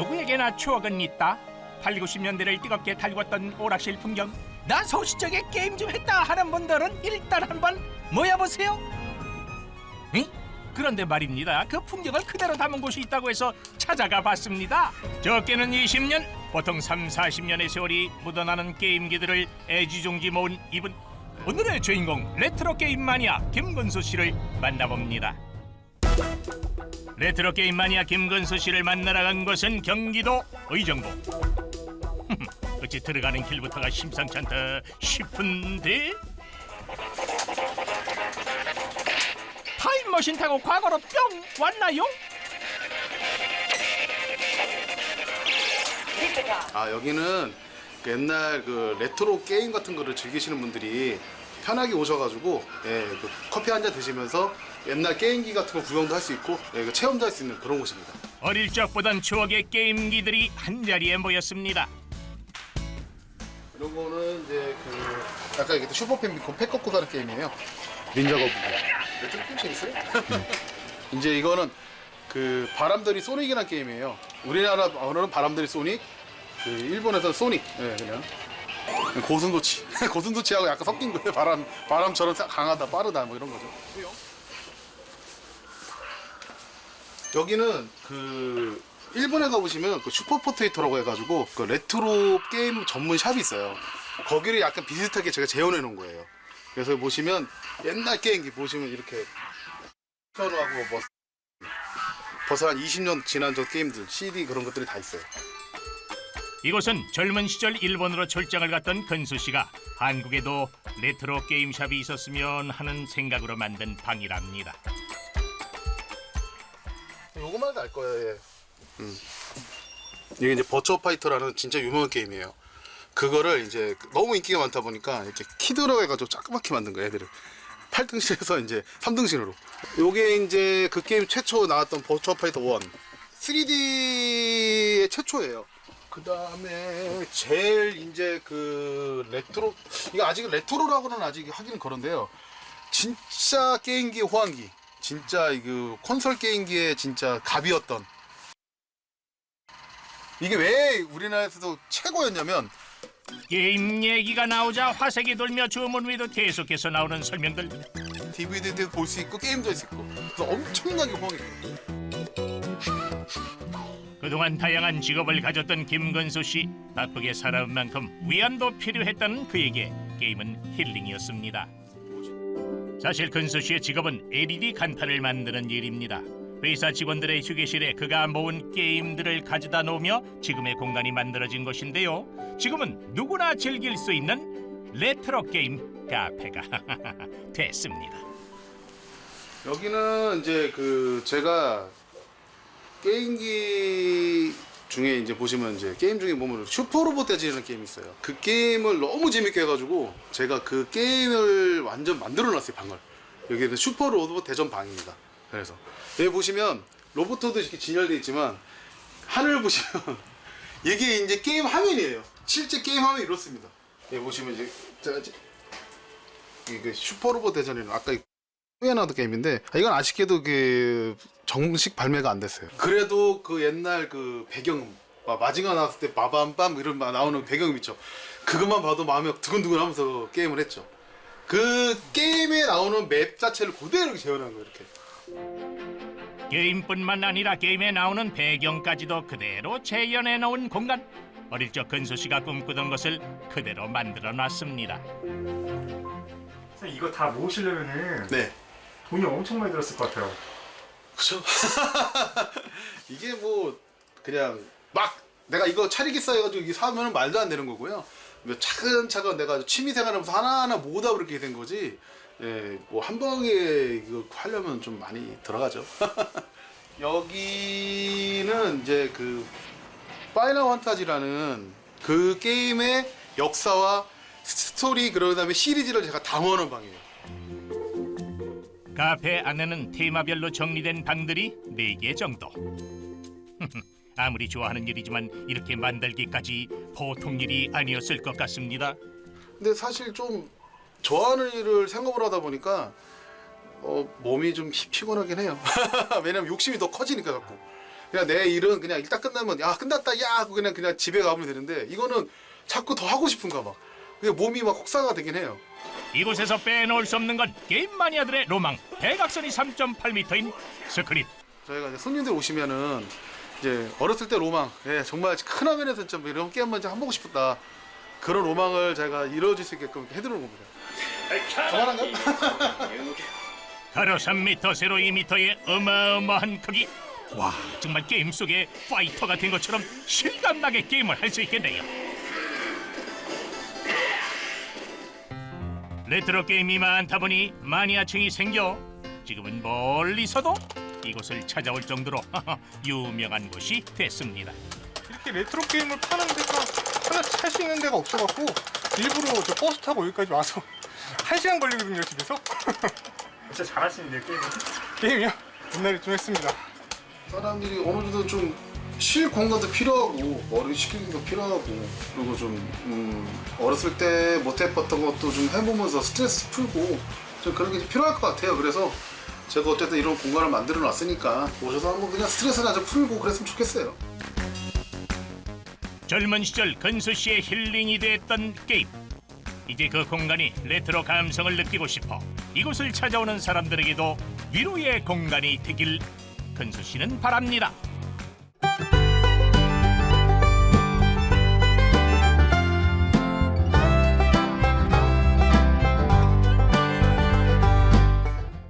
누구에게나 추억은 있다. 8, 90년대를 뜨겁게 달궜던 오락실 풍경. 나 소시적에 게임 좀 했다 하는 분들은 일단 한번 모여보세요. 응? 그런데 말입니다. 그 풍경을 그대로 담은 곳이 있다고 해서 찾아가 봤습니다. 적게는 20년, 보통 3, 40년의 세월이 묻어나는 게임기들을 애지중지 모은 이분. 오늘의 주인공 레트로 게임 마니아 김건수 씨를 만나봅니다. 레트로 게임 마니아 김건수 씨를 만나러 간 곳은 경기도 의정부. 어찌 들어가는 길부터가 심상치 않다 싶은데 타임머신 타고 과거로 뿅 왔나요? 아 여기는 그 옛날 그 레트로 게임 같은 거를 즐기시는 분들이 편하게 오셔가지고 예, 그 커피 한 잔 드시면서 옛날 게임기 같은 거 구경도 할 수 있고 예, 그 체험도 할 수 있는 그런 곳입니다. 어릴 적 보던 추억의 게임기들이 한 자리에 모였습니다. 이런 거는 이제 그 아까 얘기했던 슈퍼패미콘 팩 꺾고 사는 게임이에요. 닌자 거북이. 레트로 게임 재밌어요? 이제 이거는 그 바람들이 소닉이라는 게임이에요. 우리나라 언어는 바람들이 소닉, 그 일본에서는 소닉. 예, 그냥 고슴도치. 고슴도치하고 약간 섞인 거예요. 바람 바람처럼 싹 강하다, 빠르다 뭐 이런 거죠. 여기는 그 일본에 가보시면 그 슈퍼포테이토라고 해가지고 그 레트로 게임 전문 샵이 있어요. 거기를 약간 비슷하게 제가 재현해 놓은 거예요. 그래서 보시면 옛날 게임기 보시면 이렇게 하고 뭐 벌써 한 20년 지난 저 게임들 CD 그런 것들이 다 있어요. 이곳은 젊은 시절 일본으로 출장을 갔던 근수 씨가 한국에도 레트로 게임샵이 있었으면 하는 생각으로 만든 방이랍니다. 요거만 알 거예요. 예. 음. 이게 이제 버처 파이터라는 진짜 유명한 게임이에요. 그거를 이제 너무 인기가 많다 보니까 이렇게 키드라고 해가지고 자그맣게 만든 거예요, 애들을. 8등신에서 이제 3등신으로. 요게 이제 그 게임 최초 나왔던 버처 파이터 1. 3D의 최초예요. 그 다음에 제일 이제 그 레트로, 이거 아직 레트로라고는 아직 하기는 그런데요. 진짜 게임기 호환기. 진짜 그 콘솔 게임기의 진짜 갑이었던 이게 왜 우리나라에서도 최고였냐면 게임 얘기가 나오자 화색이 돌며 주문 위도 계속해서 나오는 설명들. DVD도 볼 수 있고 게임도 할 수 있고 그래서 엄청나게 호황했어요 그동안 다양한 직업을 가졌던 김건수 씨 바쁘게 살아온 만큼 위안도 필요했다는 그에게 게임은 힐링이었습니다. 사실 근수 씨의 직업은 LED 간판을 만드는 일입니다. 회사 직원들의 휴게실에 그가 모은 게임들을 가져다 놓으며 지금의 공간이 만들어진 것인데요. 지금은 누구나 즐길 수 있는 레트로 게임 카페가 됐습니다. 여기는 이제 그 제가 게임기 중에 이제 보시면 이제 게임 중에 보면 슈퍼로봇 대지라는 게임이 있어요. 그 게임을 너무 재밌게 해가지고 제가 그 게임을 완전 만들어놨어요 방을. 여기는 슈퍼로봇 대전 방입니다. 그래서 여기 보시면 로봇도 이렇게 진열되어 있지만 하늘 보시면 이게 이제 게임 화면이에요. 실제 게임 화면이 이렇습니다. 여기 보시면 이제 제가 이게 슈퍼로봇 대전이는 아까 후에 나왔던 게임인데 아, 이건 아쉽게도 그 정식 발매가 안 됐어요. 그래도 그 옛날 그 배경 막 마징어 나왔을 때 마밤밤 이런 막 나오는 배경음 있죠. 그것만 봐도 마음이 두근두근하면서 게임을 했죠. 그 게임에 나오는 맵 자체를 그대로 재현한 거예요. 이렇게. 게임뿐만 아니라 게임에 나오는 배경까지도 그대로 재현해 놓은 공간. 어릴 적 근수 씨가 꿈꾸던 것을 그대로 만들어 놨습니다. 선생님 이거 다 모으시려면은 네. 돈이 엄청 많이 들었을 것 같아요. 그죠? 이게 뭐 그냥 막 내가 이거 차리겠어 해가지고 이게 사면은 말도 안 되는 거고요. 뭐 차근차근 내가 취미 생활하면서 하나하나 모으다 그렇게 된 거지. 예, 뭐 한 방에 이거 하려면 좀 많이 들어가죠. 여기는 이제 그 파이널 환타지라는 그 게임의 역사와 스토리 그러다음에 시리즈를 제가 담아놓은 방이에요. 카페 안에는 테마별로 정리된 방들이 네 개 정도. 아무리 좋아하는 일이지만 이렇게 만들기까지 보통 일이 아니었을 것 같습니다. 근데 사실 좀 좋아하는 일을 생각을 하다 보니까 어, 몸이 좀 피- 피곤하긴 해요. 왜냐면 욕심이 더 커지니까 자꾸. 그냥 내 일은 그냥 일단 끝나면 야 끝났다 야 하고 그냥 그냥 집에 가면 되는데 이거는 자꾸 더 하고 싶은가 봐. 그게 몸이 막 혹사가 되긴 해요. 이곳에서 빼놓을 수 없는 건 게임 마니아들의 로망. 대각선이 3.8m인 스크린. 저희가 이제 손님들 오시면은 이제 어렸을 때 로망, 예, 정말 큰 화면에서 좀 이런 게임 한번 해보고 싶었다. 그런 로망을 저희가 이루어질 수 있게끔 해드리는 겁니다. 가로 3m 세로 2m의 어마어마한 크기. 와. 정말 게임 속에 파이터가 된 것처럼 실감나게 게임을 할 수 있겠네요 레트로 게임이 많다 보니 마니아층이 생겨. 지금은 멀리서도 이곳을 찾아올 정도로 유명한 곳이 됐습니다. 이렇게 레트로 게임을 파는 데가 하나 살 수 있는 데가 없어갖고 일부러 저 버스 타고 여기까지 와서 한 시간 걸리거든요 집에서. 진짜 잘하시는데요 게임. 게임이요? 옛날에 좀 했습니다. 사람들이 어느 정도 좀 쉴 공간도 필요하고 머리 식히는 거 필요하고 그리고 좀 음, 어렸을 때 못해봤던 것도 좀 해보면서 스트레스 풀고 좀 그런 게좀 필요할 것 같아요. 그래서 제가 어쨌든 이런 공간을 만들어 놨으니까 오셔서 한번 그냥 스트레스나 좀 풀고 그랬으면 좋겠어요. 젊은 시절 근수 씨의 힐링이 됐던 게임. 이제 그 공간이 레트로 감성을 느끼고 싶어 이곳을 찾아오는 사람들에게도 위로의 공간이 되길 근수 씨는 바랍니다. you